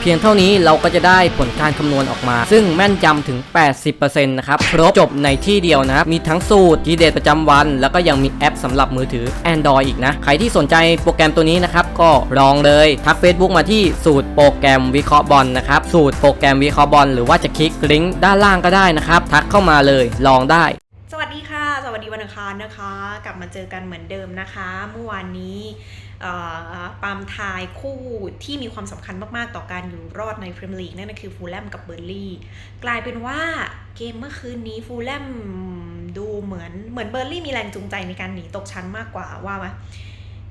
เพียงเท่านี้เราก็จะได้ผลการคำนวณออกมา ซึ่งแม่นยำถึง 80%นะครับครบจบในที่เดียวนะครับ มีทั้งสูตรทีเด็ดประจำวัน แล้วก็ยังมีแอปสำหรับมือถือ Android อีกนะ ใครที่สนใจโปรแกรมตัวนี้นะครับ ก็ลองเลย ทัก Facebook มาที่สูตรโปรแกรมวิเคราะห์บอลนะครับ สูตรโปรแกรมวิเคราะห์บอลหรือว่าจะคลิกลิงก์ด้านล่างก็ได้นะครับ ทักเข้ามาเลย ลองได้สวัสดีค่ะ สวัสดีวันอังคารนะคะ กลับมาเจอกันเหมือนเดิมนะคะ เมื่อวานนี้ ปามทายคู่ที่มีความสำคัญมาก ๆ ต่อการอยู่รอดในพรีเมียร์ลีกนั่นก็คือฟูลแลมกับเบอร์ลี่กลายเป็นว่าเกมเมื่อคืนนี้ฟูลแลมดูเหมือนเหมือนเบอร์ลี่มีแรงจูงใจในการหนีตกชั้นมากกว่าว่าไหม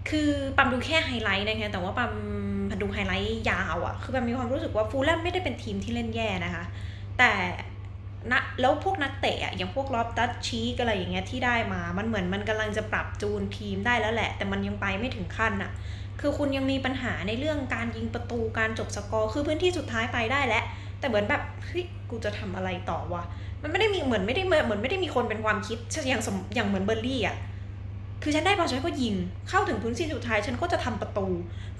คือปัมดูแค่ไฮไลท์นะคะแต่ว่าปัมดูไฮไลท์ยาวอะคือปัมมีความรู้สึกว่าฟูลแลมไม่ได้เป็นทีมที่เล่นแย่นะคะ แต่ นะแล้วพวกนักเตะอะอย่างพวกลอบตัดชีกอะไรอย่างเงี้ยที่ได้มา มันเหมือนมันกำลังจะปรับจูนทีมได้แล้วแหละ แต่มันยังไปไม่ถึงขั้นอะคือคุณยังมีปัญหาในเรื่องการยิงประตูการจบสกอร์คือพื้นที่สุดท้ายไปได้แล้ว แต่เหมือนแบบเฮ้ยกูจะทำอะไรต่อวะมันไม่ได้มีเหมือนไม่ได้เหมือนไม่ได้มีคนเป็นความคิดอย่างสมอย่างเหมือนเบอร์รี่อะ คือฉันได้บอลฉันก็ยิง เข้าถึงพื้นที่สุดท้ายฉันก็จะทำประตู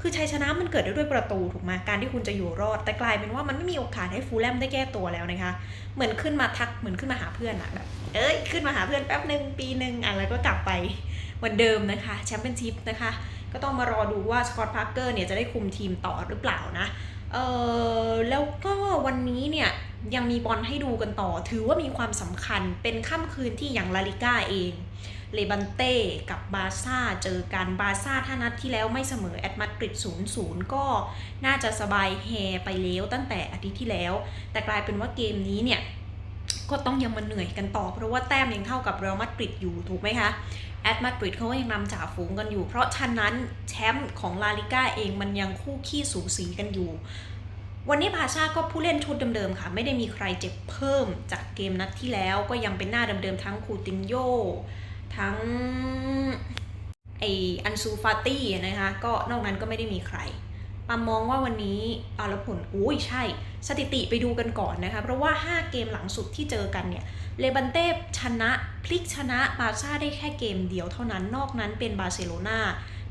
คือชัยชนะมันเกิดได้ด้วยประตูถูกไหมการที่คุณจะอยู่รอด แต่กลายเป็นว่ามันไม่มีโอกาสให้ฟูลแลมได้แก้ตัวแล้วนะคะ เหมือนขึ้นมาทักเหมือนขึ้นมาหาเพื่อนอะแบบ เอ้ยขึ้นมาหาเพื่อนแป๊บหนึ่งปีหนึ่งอะไรก็กลับไปเหมือนเดิมนะคะแชมเปี้ยนชิพนะคะ ก็ต้องมารอดูว่าสกอตพาร์เกอร์เนี่ยจะได้คุมทีมต่อหรือเปล่านะเออแล้วก็วันนี้เนี่ยยังมีบอลให้ดูกันต่อ ถือว่ามีความสำคัญเป็นค่ำคืนที่อย่างลาลิก้าเอง เลบันเต้กับบาซ่าเจอกันบาซ่าถ้านัดที่แล้วไม่เสมอแอตมาดริด0-0ก็น่าจะสบายแฮไปแล้วตั้งแต่อาทิตย์ที่แล้ว แต่กลายเป็นว่าเกมนี้เนี่ยก็ต้องยังมาเหนื่อยกันต่อ เพราะว่าแต้มยังเท่ากับเรอัลมาดริดอยู่ถูกไหมคะแอตมาดริดเขาก็ยังนำจ่าฝูงกันอยู่ เพราะฉะนั้นแชมป์ของลาลิก้าเองมันยังคู่ขี้สูสีกันอยู่ วันนี้บาซ่าก็ผู้เล่นชุดเดิมๆค่ะ ไม่ได้มีใครเจ็บเพิ่มจากเกมนัดที่แล้วก็ยังเป็นหน้าเดิมๆทั้งคูตินโย ทั้งไออันซูฟาตี้นะคะ ก็นอกนั้นก็ไม่ได้มีใครปามมองว่าวันนี้เอาแล้วผลอุ้ยใช่ สถิติไปดูกันก่อนนะคะ เพราะว่า 5 เกมหลังสุดที่เจอกันเนี่ย เลบันเต้ชนะพลิกชนะบาซ่าได้แค่เกมเดียวเท่านั้น นอกนั้นเป็นบาร์เซโลนา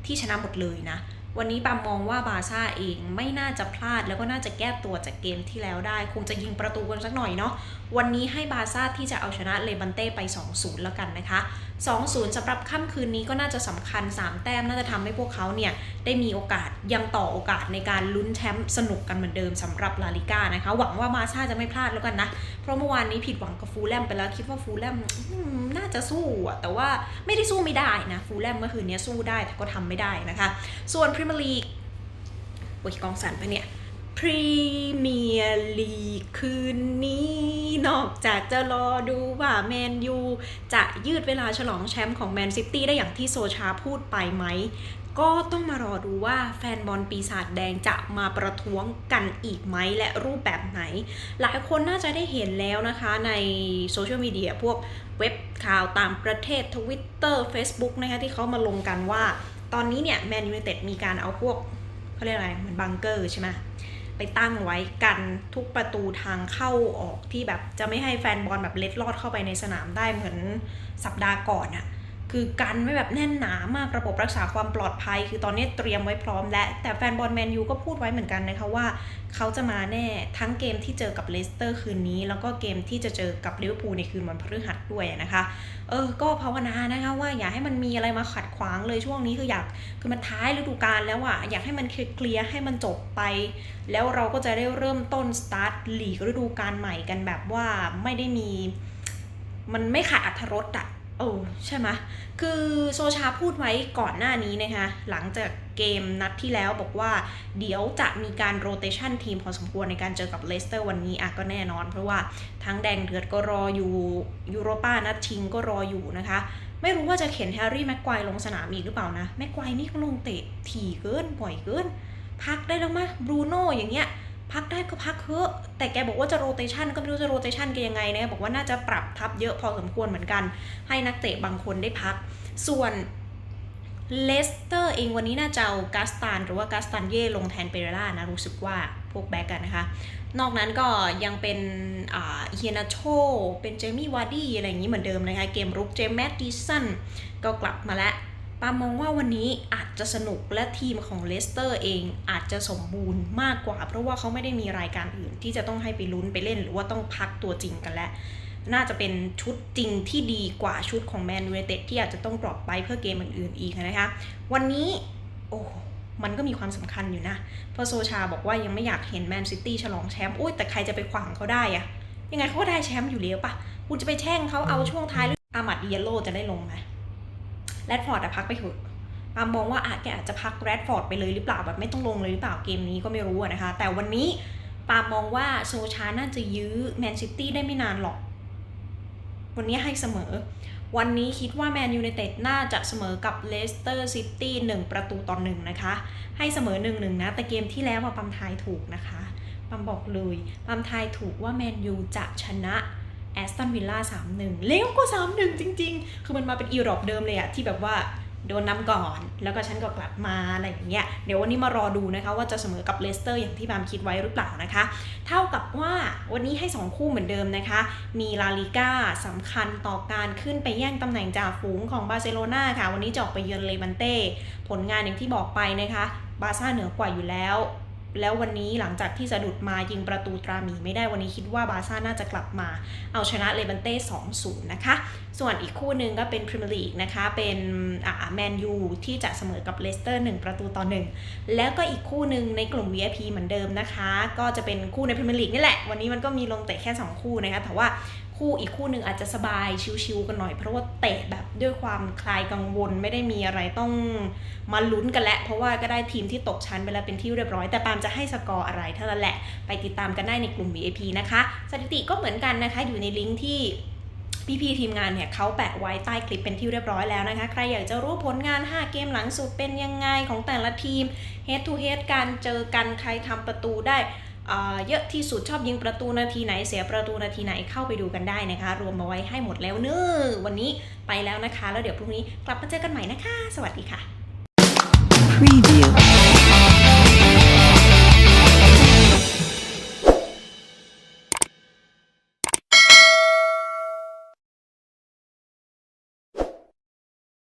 ที่ชนะหมดเลยนะ วันนี้ปามมองว่าบาซ่าเองไม่น่าจะพลาดแล้วก็น่าจะแก้ตัวจากเกมที่แล้วได้ คงจะยิงประตูกันสักหน่อยเนาะ วันนี้ให้บาซ่าที่จะเอาชนะเลบันเต้ไป 2-0 แล้วกันนะคะ2-0สำหรับค่ำคืนนี้ก็น่าจะสำคัญ 3 แต้มน่าจะทำให้พวกเขาเนี่ยได้มีโอกาสยังต่อโอกาสในการลุ้นแชมป์สนุกกันเหมือนเดิมสำหรับลาลิก้านะคะ หวังว่าบาซาจะไม่พลาดแล้วกันนะ เพราะเมื่อวานนี้ผิดหวังกับฟูลแลมไปแล้วคิดว่าฟูลแลมน่าจะสู้อะแต่ว่าไม่ได้สู้ไม่ได้นะฟูลแลมเมื่อคืนนี้สู้ได้แต่ก็ทำไม่ได้นะคะ ส่วนพรีเมียร์ลีกโอ้ยกองสันไปเนี่ย พรีเมียร์ลีกคืนนี้ นอกจากจะรอดูว่าแมนยูจะยืดเวลาฉลองแชมป์ของแมนซิตี้ได้อย่างที่โซชาพูดไปไหม ก็ต้องมารอดูว่าแฟนบอลปีศาจแดงจะมาประท้วงกันอีกไหมและรูปแบบไหน หลายคนน่าจะได้เห็นแล้วนะคะในโซเชียลมีเดียพวกเว็บข่าวตางประเทศ Twitter Facebook นะคะที่เขามาลงกันว่า ตอนนี้เนี่ยแมนยู i นเต็ดมีการเอาพวกเขาเรียกอะไรเหมือนบังเกอร์ใช่ไหม ไปตั้งไว้กันทุกประตูทางเข้าออกที่แบบจะไม่ให้แฟนบอลแบบเล็ดลอดเข้าไปในสนามได้เหมือนสัปดาห์ก่อนอะ คือกันไม่แบบแน่นหนามากระบบรักษาความปลอดภัย คือตอนนี้เตรียมไว้พร้อมและแต่แฟนบอลแมนยูก็พูดไว้เหมือนกันนะคะว่า เขาจะมาแน่ทั้งเกมที่เจอกับเลสเตอร์คืนนี้ แล้วก็เกมที่จะเจอกับลิเวอร์พูลในคืนวันพฤหัสด้วยนะคะเออก็ภาวนานะคะว่าอย่าให้มันมีอะไรมาขัดขวางเลยช่วงนี้คืออยากคือมันท้ายฤดูกาลแล้วอะอยากให้มันเคลียร์ให้มันจบไป แล้วเราก็จะได้เริ่มต้นสตาร์ทลีกฤดูกาลใหม่กันแบบว่าไม่ได้มี มันไม่ขาดอัธรสอะ โอ้ใช่ไหมคือโซชาพูดไว้ก่อนหน้านี้นะคะ หลังจากเกมนัดที่แล้วบอกว่า เดี๋ยวจะมีการโรเตชันทีมพอสมควรในการเจอกับเลสเตอร์วันนี้อะก็แน่นอน เพราะว่าทั้งแดงเดือดก็รออยู่ยูโรป้านัดชิงก็รออยู่นะคะ ไม่รู้ว่าจะเข็นแฮร์รี่แม็กควายลงสนามอีกหรือเปล่านะ แม็กควายนี่เขาลงเตะถี่เกินบ่อยเกิน พักได้แล้วมั้ยบรูโน่อย่างเงี้ย พักได้ก็พักเถอะแต่แกบอกว่าจะโรเตชันก็ไม่รู้จะโรเตชันกันยังไงนะบอกว่าน่าจะปรับทับเยอะพอสมควรเหมือนกัน ให้นักเตะบางคนได้พัก ส่วนเลสเตอร์เองวันนี้น่าจะเอากาสตันหรือว่ากาสตันเย่ลงแทนเปเรล่านะรู้สึกว่าพวกแบ็กกันนะคะ นอกนั้นก็ยังเป็นเฮียนาโชเป็นเจมี่วาร์ดี้อะไรอย่างนี้เหมือนเดิมนะคะ เกมรุกเจมแมดดิสันก็กลับมาแล้ว ปามองว่าวันนี้อาจจะสนุกและทีมของเลสเตอร์เองอาจจะสมบูรณ์มากกว่า เพราะว่าเขาไม่ได้มีรายการอื่นที่จะต้องให้ไปลุ้นไปเล่น หรือว่าต้องพักตัวจริงกันแล้ว น่าจะเป็นชุดจริงที่ดีกว่าชุดของแมนยู i นเต็ดที่อาจจะต้องปลอบไปเพื่อเกมอื่นๆอีกนะคะ วันนี้โอ้มันก็มีความสำคัญอยู่นะ เพราะโซชาบอกว่ายังไม่อยากเห็นแมนซิตี้ฉลองแชมป์อุ้ยแต่ใครจะไปขวางเขาได้อะยังไงเขาก็ได้แชมป์อยู่แล้วปะคุณจะไปแช่งเขาเอาช่วงท้ายหรืออามัดเยโลจะได้ลงไหม แรดฟอร์ดอะพักไปเถอะปามมองว่าอาจแกอาจจะพักแรดฟอร์ดไปเลยหรือเปล่าแบบไม่ต้องลงเลยหรือเปล่าเกมนี้ก็ไม่รู้นะคะ แต่วันนี้ปามมองว่าโซชาน่าจะยื้อแมนซิตี้ได้ไม่นานหรอก วันนี้ให้เสมอ วันนี้คิดว่าแมนยู i นเต็ดน่าจะเสมอกับเลสเตอร์ซิตี้หนึ่งประตูต่อหนึ่งนะคะ ให้เสมอหนึ่งหนึ่งนะ แต่เกมที่แล้วอะปั๊มทายถูกนะคะปั๊มบอกเลยปั๊มทายถูกว่าแมนยูจะชนะ แอสตันวิลล่าสามหนึ่งเลี้ยวก็สามหนึ่งจริง ๆ คือมันมาเป็นอีรอบเดิมเลยอะที่แบบว่าโดนนำก่อน แล้วก็ฉันก็กลับมาอะไรอย่างเงี้ยเดี๋ยววันนี้มารอดูนะคะ ว่าจะเสมอกับเลสเตอร์อย่างที่บามคิดไว้หรือเปล่านะคะ เท่ากับว่าวันนี้ให้ 2 คู่เหมือนเดิมนะคะ มีลาลิก้าสำคัญต่อการขึ้นไปแย่งตำแหน่งจ่าฝูงของบาร์เซโลนาค่ะ วันนี้จะออกไปเยือนเลบันเต้ ผลงานอย่างที่บอกไปนะคะ บาซ่าเหนือกว่าอยู่แล้ว แล้ววันนี้หลังจากที่สะดุดมายิงประตูตราหมีไม่ได้วันนี้คิดว่าบาซ่าน่าจะกลับมา เอาชนะเลบันเต้ 2-0 นะคะ ส่วนอีกคู่หนึ่งก็เป็นพรีเมียร์ลีกนะคะ เป็นอ่าแมนยูที่จะเสมอกับเลสเตอร์ 1 ประตูต่อ 1 แล้วก็อีกคู่หนึ่งในกลุ่ม VIP เหมือนเดิมนะคะ ก็จะเป็นคู่ในพรีเมียร์ลีกนี่แหละ วันนี้มันก็มีลงเตะแค่ 2 คู่นะคะแต่ว่า คู่อีกคู่หนึ่งอาจจะสบายชิวๆกันหน่อย เพราะว่าเตะแบบด้วยความคลายกังวลไม่ได้มีอะไรต้องมาลุ้นกันแล้วเพราะว่าก็ได้ทีมที่ตกชั้นไปแล้วเป็นที่เรียบร้อย แต่ปาล์มจะให้สกอร์อะไรเท่านั้นแหละ ไปติดตามกันได้ในกลุ่ม VIP นะคะสถิติก็เหมือนกันนะคะอยู่ในลิงก์ที่พี่ๆทีมงานเนี่ยเขาแปะไว้ใต้คลิปเป็นที่เรียบร้อยแล้วนะคะ ใครอยากจะรู้ผลงาน 5 เกมหลังสุดเป็นยังไงของแต่ละทีม head to head การเจอกันใครทำประตูได้ เยอะที่สุดชอบยิงประตูนาทีไหนเสียประตูนาทีไหนเข้าไปดูกันได้นะคะ รวมมาไว้ให้หมดแล้วเนอะวันนี้ไปแล้วนะคะ แล้วเดี๋ยวพรุ่งนี้กลับมาเจอกันใหม่นะคะ สวัสดีค่ะ Preview.